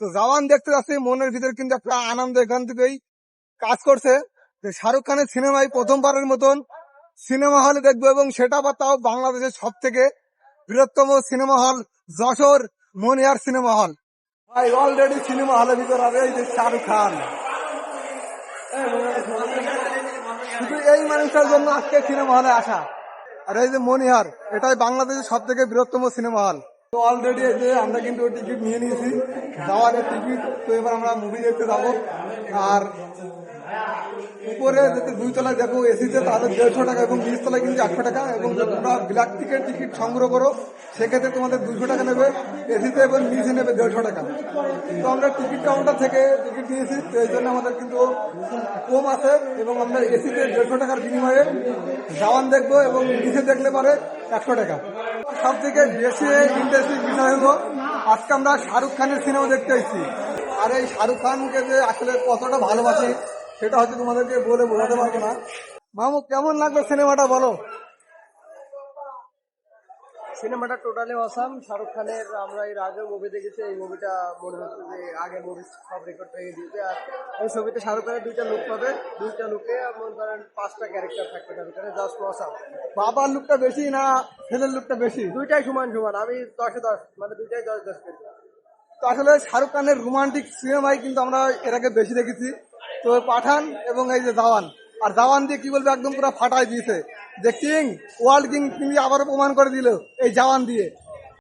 তো জওয়ান দেখতে যাচ্ছি, মনের ভিতরে কিন্তু একটা আনন্দ এখান থেকেই কাজ করছে। যে শাহরুখ খানের সিনেমায় প্রথমবারের মতন সিনেমা হলে দেখব এবং সেটা আবার তাও বাংলাদেশের সব থেকে বৃহত্তম সিনেমা হল যশোর মনিহার সিনেমা হল। ভাই অলরেডি সিনেমা হলের ভিতরে হবে এই যে শাহরুখ খান। শুধু এই মানুষটার জন্য আজকে সিনেমা হলে আসা। আর এই যে মনিহার এটাই বাংলাদেশের সব থেকে বৃহত্তম সিনেমা হল। তো অলরেডি যে আমরা কিন্তু টিকিট নিয়ে নিয়েছি। যাওয়ার টিকিট তো এবার আমরা মুভি দেখতে যাব। আর উপরে যদি দুই তলায় দেখো এসিতে তাহলে দেড়শো টাকা এবং নিচ তলায় কিন্তু একশো টাকা। এবং তোমরা ব্ল্যাক টিকিট টিকিট সংগ্রহ করো, সেক্ষেত্রে তোমাদের দুশো টাকা নেবে। এসিতে এবং নিচে নেবে দেড়শো টাকা। তো আমরা টিকিট কাউন্টার থেকে টিকিট নিয়েছি। তো এই জন্য আমাদের কিন্তু কম আছে। এবং আমরা এসিতে দেড়শো টাকার বিনিময়ে জাওয়ান দেখব এবং নিচে দেখলে পারে। একশো টাকা। সব থেকে বেশি ইন্টারেস্টিং বিষয় হলো, আজকে আমরা শাহরুখ খানের সিনেমা দেখতে এসেছি। আর এই শাহরুখ খানকে যে আসলে কতটা ভালোবাসি, সেটা হয়তো তোমাদেরকে বলে বোঝাতে পারব না। মামু, কেমন লাগবে সিনেমাটা বলো? সিনেমাটা টোটালি অসাম শাহরুখ খানের, আমরা এর আগে মুভি দেখেছি, এই মুভিটা মনে হচ্ছে যে আগের মুভি সব রেকর্ড ভেঙে দিয়েছে আর এই ছবিতে শাহরুখ খানের দুইটা লুক পাবে। দুইটা লুকে মনে করেন পাঁচটা ক্যারেক্টার থাকবে তার ভিতরে জাস্ট অসাম বাবার লুকটা বেশি না ছেলের লুকটা বেশি? দুইটাই সমান সমান। আমি দশে দশ মানে দুইটাই দশ দশ পেয়েছি। তো আসলে শাহরুখ খানের রোমান্টিক সিনেমাই কিন্তু আমরা এর আগে বেশি দেখেছি। তো পাঠান এবং এই যে জাওয়ান। আর জাওয়ান দিয়ে কি বলবে? একদম পুরো ফাটাই দিয়েছে। যে কিং, ওয়ার্ল্ড কিং, তিনি আবার প্রমাণ করে দিল এই জাওয়ান দিয়ে।